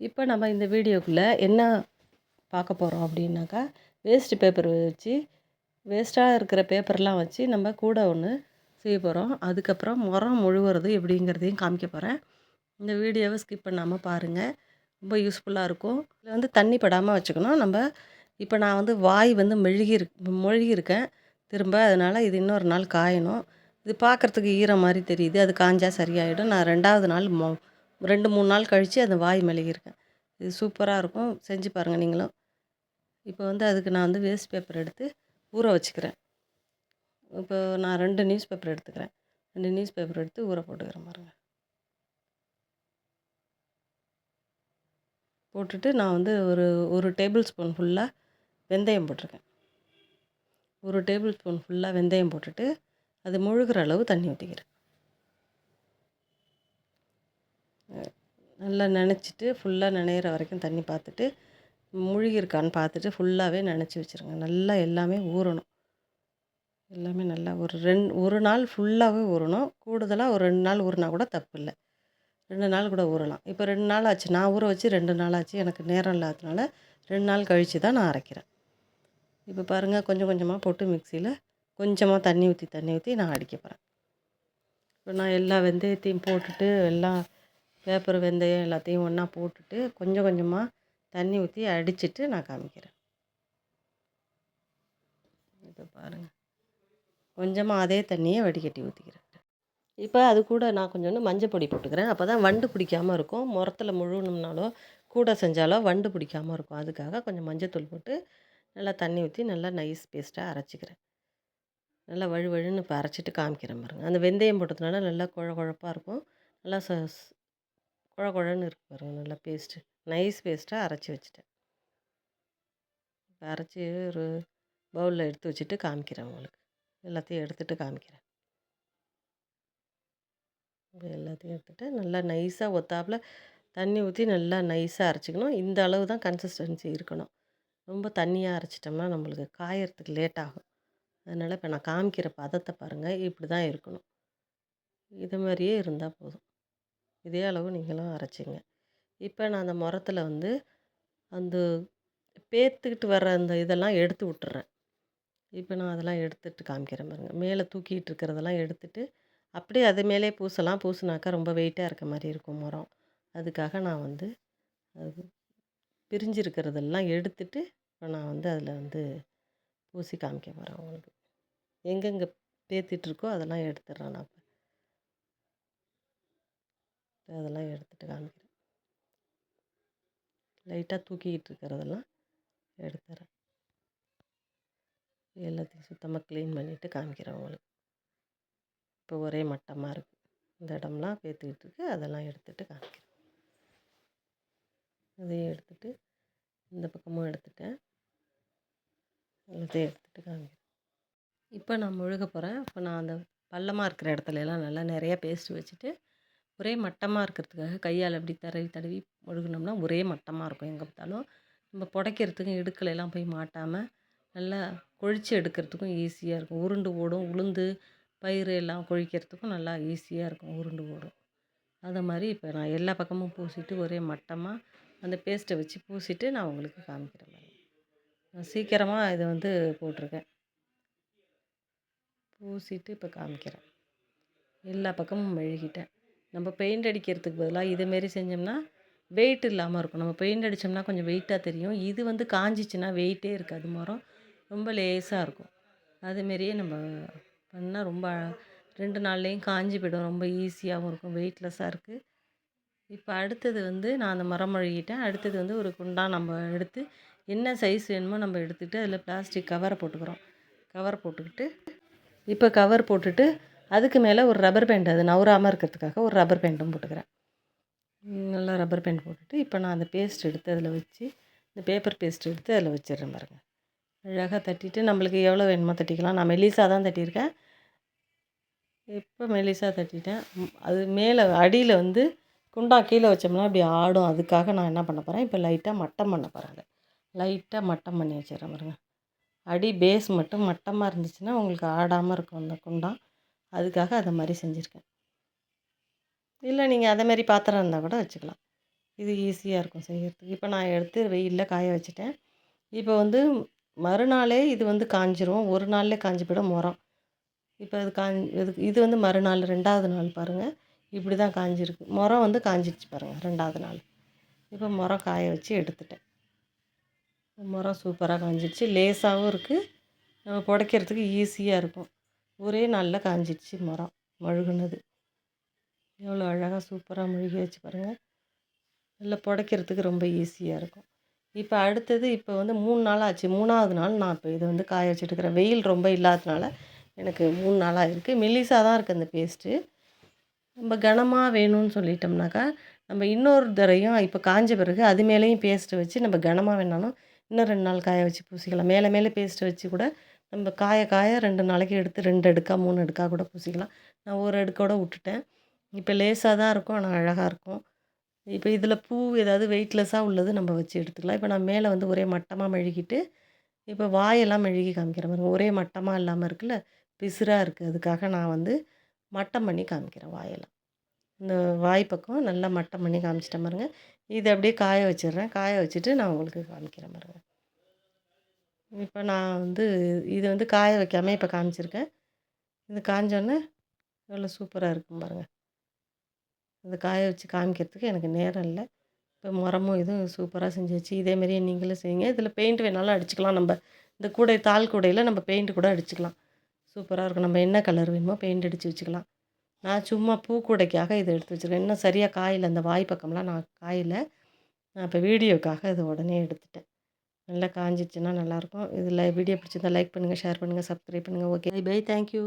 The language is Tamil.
இப்போ நம்ம இந்த வீடியோக்குள்ளே என்ன பார்க்க போகிறோம் அப்படின்னாக்கா வேஸ்ட் பேப்பர் வச்சு வேஸ்ட்டாக இருக்கிற பேப்பர்லாம் வச்சு நம்ம கூட ஒன்று செய்ய போகிறோம் அதுக்கப்புறம் முறம் முழுவுறது எப்படிங்கிறதையும் காமிக்க போகிறேன் இந்த வீடியோவை ஸ்கிப் பண்ணாமல் பாருங்கள் ரொம்ப யூஸ்ஃபுல்லாக இருக்கும். இதில் வந்து தண்ணி படாமல் வச்சுக்கணும். நம்ம இப்போ நான் வந்து வாய் வந்து மெழுகி மொழுகியிருக்கேன். திரும்ப அதனால் இது இன்னொரு நாள் காயணும். இது பார்க்குறதுக்கு ஈரம் மாதிரி தெரியுது. அது காஞ்சால் சரியாயிடும். நான் ரெண்டாவது நாள் மொ ரெண்டு மூணு நாள் கழித்து அந்த வாய் மெழுகியிருக்கேன் இது சூப்பராக இருக்கும். செஞ்சு பாருங்கள் நீங்களும். இப்போ வந்து அதுக்கு நான் வந்து வேஸ்ட் பேப்பர் எடுத்து ஊற வச்சுக்கிறேன். இப்போ நான் ரெண்டு நியூஸ் பேப்பர் எடுத்துக்கிறேன். ரெண்டு நியூஸ் பேப்பர் எடுத்து ஊற போட்டுக்கிறேன் பாருங்கள் போட்டுட்டு நான் வந்து ஒரு ஒரு டேபிள் ஸ்பூன் ஃபுல்லாக வெந்தயம் போட்டிருக்கேன். ஒரு டேபிள் ஸ்பூன் ஃபுல்லாக வெந்தயம் போட்டுட்டு அது முழுகிற அளவு தண்ணி ஊற்றிக்கிறேன் நல்லா நினச்சிட்டு ஃபுல்லாக நினைகிற வரைக்கும் தண்ணி பார்த்துட்டு முழுகிருக்கான்னு பார்த்துட்டு ஃபுல்லாகவே நினச்சி வச்சுருங்க. நல்லா எல்லாமே ஊறணும். எல்லாமே நல்லா ஒரு ரெண்டு ஒரு நாள் ஃபுல்லாகவே ஊறணும். கூடுதலாக ஒரு ரெண்டு நாள் ஊறினா கூட தப்பு இல்லை. ரெண்டு நாள் கூட ஊறலாம். இப்போ ரெண்டு நாள் ஆச்சு. நான் ஊற வச்சு ரெண்டு நாள் ஆச்சு. எனக்கு நேரம் இல்லாததுனால ரெண்டு நாள் கழித்து தான் நான் அரைக்கிறேன். இப்போ பாருங்கள் கொஞ்சம் கொஞ்சமாக போட்டு மிக்சியில் கொஞ்சமாக தண்ணி ஊற்றி தண்ணி ஊற்றி நான் அடிக்க போகிறேன் இப்போ நான் எல்லா வெந்தயத்தையும் போட்டுட்டு எல்லாம் பேப்பர் வெந்தயம் எல்லாத்தையும் ஒன்றா போட்டுட்டு கொஞ்சம் கொஞ்சமாக தண்ணி ஊற்றி அடிச்சுட்டு நான் காமிக்கிறேன். இப்போ பாருங்கள் கொஞ்சமாக அதே தண்ணியை வடிகட்டி ஊற்றிக்கிறேன் இப்போ அது கூட நான் கொஞ்சோண்டு மஞ்சள் பொடி போட்டுக்கிறேன். அப்போ தான் வண்டு பிடிக்காமல் இருக்கும். முரத்தில் முழுகணும்னாலோ கூட செஞ்சாலோ வண்டு பிடிக்காமல் இருக்கும். அதுக்காக கொஞ்சம் மஞ்சத்தூள் போட்டு நல்லா தண்ணி ஊற்றி நல்லா நைஸ் பேஸ்ட்டாக அரைச்சிக்கிறேன். நல்லா வழு வழுன்னு இப்போ அரைச்சிட்டு காமிக்கிறேன் பாருங்கள் அந்த வெந்தயம் போட்டதுனால நல்லா குழ குழப்பாக இருக்கும். நல்லா ச குழ குழன்னு இருக்கு பாருங்கள் நல்லா பேஸ்ட்டு நைஸ் பேஸ்ட்டாக அரைச்சி வச்சுட்டேன். இப்போ அரைச்சி ஒரு பவுலில் எடுத்து வச்சுட்டு காமிக்கிறேன் உங்களுக்கு. எல்லாத்தையும் எடுத்துகிட்டு காமிக்கிறேன். எல்லாத்தையும் எடுத்துகிட்டு நல்லா நைஸாக ஒத்தாப்பில் தண்ணி ஊற்றி நல்லா நைஸாக அரைச்சிக்கணும். இந்த அளவு தான் கன்சிஸ்டன்சி இருக்கணும். ரொம்ப தண்ணியாக அரைச்சிட்டோம்னா நம்மளுக்கு காயறதுக்கு லேட் ஆகும். அதனால் இப்போ நான் காமிக்கிற பதத்தை பாருங்கள் இப்படி தான் இருக்கணும். இது மாதிரியே இருந்தால் போதும். இதே அளவு நீங்களும் அரைச்சிங்க. இப்போ நான் அந்த முரத்தில் வந்து அந்த பேத்துக்கிட்டு வர்ற அந்த இதெல்லாம் எடுத்து விட்டுறேன். இப்போ நான் அதெல்லாம் எடுத்துகிட்டு காமிக்கிறேன் பாருங்கள் மேலே தூக்கிட்டு இருக்கிறதெல்லாம் எடுத்துகிட்டு அப்படியே அது மேலே பூசலாம். பூசினாக்கா ரொம்ப வெயிட்டாக இருக்க மாதிரி இருக்கும் மரம். அதுக்காக நான் வந்து அது பிரிஞ்சிருக்கிறதெல்லாம் எடுத்துட்டு இப்போ நான் வந்து அதில் வந்து பூசி காமிக்க போகிறேன் உங்களுக்கு. எங்கெங்கே பேத்திட்ருக்கோ அதெல்லாம் எடுத்துடுறேன் நான் அதெல்லாம் எடுத்துகிட்டு காமிக்கிறேன். லைட்டாக தூக்கிக்கிட்டு இருக்கிறதெல்லாம் எடுத்துறேன். எல்லாத்தையும் சுத்தமாக க்ளீன் பண்ணிவிட்டு காமிக்கிறேன் உங்களுக்கு. இப்போ ஒரே மட்டமாக இருக்குது இந்த இடம்லாம் பேத்துக்கிட்டு இருக்கு. அதெல்லாம் எடுத்துகிட்டு காமிக்கிறேன். அதையும் எடுத்துகிட்டு இந்த பக்கமும் எடுத்துட்டேன். எல்லாத்தையும் எடுத்துகிட்டு காமிக்கிறேன். இப்போ நான் முழுக போகிறேன் இப்போ நான் அந்த பள்ளமாக இருக்கிற இடத்துலலாம் நல்லா நிறையா பேஸ்ட் வச்சுட்டு ஒரே மட்டமாக இருக்கிறதுக்காக கையால் அப்படி தடவி தடவி முழுகினோம்னா ஒரே மட்டமாக இருக்கும் எங்கே பார்த்தாலும். நம்ம புடைக்கிறதுக்கும் இடுக்கலையெல்லாம் போய் மாட்டாமல் நல்லா கொழித்து எடுக்கிறதுக்கும் ஈஸியாக இருக்கும். உருண்டு ஓடும் உளுந்து பயிறு எல்லாம் கொழிக்கிறதுக்கும் நல்லா ஈஸியாக இருக்கும் உருண்டு ஓடும். அதை மாதிரி இப்போ நான் எல்லா பக்கமும் பூசிட்டு ஒரே மட்டமாக அந்த பேஸ்ட்டை வச்சு பூசிட்டு நான் உங்களுக்கு காமிக்கிறேன் நான் சீக்கிரமாக இதை வந்து போட்டிருக்கேன். பூசிட்டு இப்போ காமிக்கிறேன். எல்லா பக்கமும் மெழுகிட்டேன். நம்ம பெயிண்ட் அடிக்கிறதுக்கு பதிலாக இதேமாரி செஞ்சோம்னா வெயிட் இல்லாமல் இருக்கும். நம்ம பெயிண்ட் அடித்தோம்னா கொஞ்சம் வெயிட்டாக தெரியும். இது வந்து காஞ்சிச்சுன்னா வெயிட்டே இருக்காது. மரம் ரொம்ப லேசாக இருக்கும். அதுமாரியே நம்ம பண்ணால் ரொம்ப ரெண்டு நாள்லேயும் காஞ்சி போய்டும். ரொம்ப ஈஸியாகவும் இருக்கும். வெயிட்லெஸ்ஸாக இருக்குது இப்போ அடுத்தது வந்து நான் அந்த மரம் மழுகிட்டேன் அடுத்தது வந்து ஒரு குண்டா நம்ம எடுத்து என்ன சைஸ் வேணுமோ நம்ம எடுத்துகிட்டு அதில் பிளாஸ்டிக் கவரை போட்டுக்கிறோம். கவர் போட்டுக்கிட்டு இப்போ கவர் போட்டுட்டு அதுக்கு மேலே ஒரு ரப்பர் பேண்ட் அது நவராமல் இருக்கிறதுக்காக ஒரு ரப்பர் பேண்ட்டும் போட்டுக்கிறேன். நல்லா ரப்பர் பேண்ட் போட்டுட்டு இப்போ நான் அந்த பேஸ்ட் எடுத்து அதில் வச்சு இந்த பேப்பர் பேஸ்ட் எடுத்து அதில் வச்சிடுறேன் பாருங்கள் அழகாக தட்டிட்டு நம்மளுக்கு எவ்வளோ வேணுமோ தட்டிக்கலாம். நான் மெலிசாக தான் தட்டியிருக்கேன். இப்போ மெலிசாக தட்டிட்டேன். அது மேலே அடியில் வந்து குண்டா கீழே வச்சோம்னா அப்படி ஆடும். அதுக்காக நான் என்ன பண்ண போகிறேன் இப்போ லைட்டாக மட்டம் பண்ண போகிறேன் லைட்டாக மட்டம் பண்ணி வச்சிடறேன் பாருங்க. அடி பேஸ் மட்டும் மட்டமாக இருந்துச்சுன்னா உங்களுக்கு ஆடாமல் இருக்கும் அந்த குண்டா. அதுக்காக அதை மாதிரி செஞ்சுருக்கேன். இல்லை நீங்கள் அதை மாதிரி பாத்திரம் இருந்தால் கூட வச்சுக்கலாம். இது ஈஸியாக இருக்கும் செய்கிறதுக்கு இப்போ நான் எடுத்து வெயிலில் காய வச்சுட்டேன். இப்போ வந்து மறுநாளே இது வந்து காஞ்சிரும். ஒரு நாளில் காஞ்சி போயிடும் முறம் இப்போ இது காஞ் இது இது வந்து மறுநாள் ரெண்டாவது நாள் பாருங்கள் இப்படி தான் காஞ்சிருக்கு. முறம் வந்து காஞ்சிடுச்சு பாருங்கள் ரெண்டாவது நாள். இப்போ முறம் காய வச்சு எடுத்துட்டேன். முறம் சூப்பராக காஞ்சிடுச்சு லேசாகவும் இருக்குது நம்ம புடைக்கிறதுக்கு ஈஸியாக இருக்கும். ஒரே நாளில் காஞ்சிடுச்சு மரம் மழுகுனது. எவ்வளோ அழகாக சூப்பராக மழுகி வச்சு பாருங்கள் நல்லா புடைக்கிறதுக்கு ரொம்ப ஈஸியாக இருக்கும். இப்போ அடுத்தது இப்போ வந்து மூணு நாள் ஆச்சு. மூணாவது நாள் நான் இப்போ இதை வந்து காய வச்சுட்டு இருக்கிறேன் வெயில் ரொம்ப இல்லாததுனால எனக்கு மூணு நாளாக இருக்குது மெல்லிசாக தான் இருக்குது அந்த பேஸ்ட்டு நம்ம கனமாக வேணும்னு சொல்லிட்டோம்னாக்கா நம்ம இன்னொரு தரையும் இப்போ காஞ்ச பிறகு அது மேலேயும் பேஸ்ட்டு வச்சு நம்ம கனமாக வேணாலும் இன்னும் ரெண்டு நாள் காய வச்சு பூசிக்கலாம். மேலே மேலே பேஸ்ட்டு வச்சு கூட நம்ம காய காய ரெண்டு நாளைக்கு எடுத்து ரெண்டு அடுக்காக மூணு அடுக்காக கூட பூசிக்கலாம். நான் ஒரு அடுக்கோட விட்டுட்டேன். இப்போ லேசாக தான் இருக்கும் ஆனால் அழகாக இருக்கும். இப்போ இதில் பூ ஏதாவது வெயிட்லெஸ்ஸாக உள்ளது நம்ம வச்சு எடுத்துக்கலாம். இப்போ நான் மேலே வந்து ஒரே மட்டமாக மெழுகிட்டு இப்போ வாயெல்லாம் மெழுகி காமிக்கிறேன் பாருங்க. ஒரே மட்டமாக இல்லாமல் இருக்குல்ல பிசுராக இருக்குது அதுக்காக நான் வந்து மட்டம் பண்ணி காமிக்கிறேன் வாயெல்லாம். இந்த வாய் பக்கம் நல்லா மட்டம் பண்ணி காமிச்சிட்டேன் பாருங்கள் இதை அப்படியே காய வச்சிடுறேன். காய வச்சுட்டு நான் உங்களுக்கு காமிக்கிறேன் பாருங்கள் இப்போ நான் வந்து இது வந்து காய வைக்காமல் இப்போ காமிச்சிருக்கேன். இது காஞ்சோடனே எவ்வளோ சூப்பராக இருக்கும் பாருங்கள் இது காய வச்சு காமிக்கிறதுக்கு எனக்கு நேரம் இல்லை. இப்போ முரமும் இதுவும் சூப்பராக செஞ்சு வச்சு இதேமாரியே நீங்களும் செய்யுங்க. இதில் பெயிண்ட் வேணாலும் அடிச்சுக்கலாம். நம்ம இந்த கூடை தாள் கூடையில் நம்ம பெயிண்ட் கூட அடிச்சுக்கலாம். சூப்பராக இருக்கும். நம்ம என்ன கலர் வேணுமோ பெயிண்ட் அடித்து வச்சுக்கலாம். நான் சும்மா பூக்கூடைக்காக இதை எடுத்து வச்சுருக்கேன். இன்னும் சரியாக காயில். அந்த வாய் பக்கம்லாம் நான் காயில். நான் இப்போ வீடியோக்காக இதை உடனே எடுத்துட்டேன். நல்லா காஞ்சிச்சுன்னா நல்லாயிருக்கும் இதில் வீடியோ பிடிச்சிருந்தா லைக் பண்ணுங்கள் ஷேர் பண்ணுங்கள் சப்ஸ்கிரைப் பண்ணுங்கள் ஓகே பை தேங்க்யூ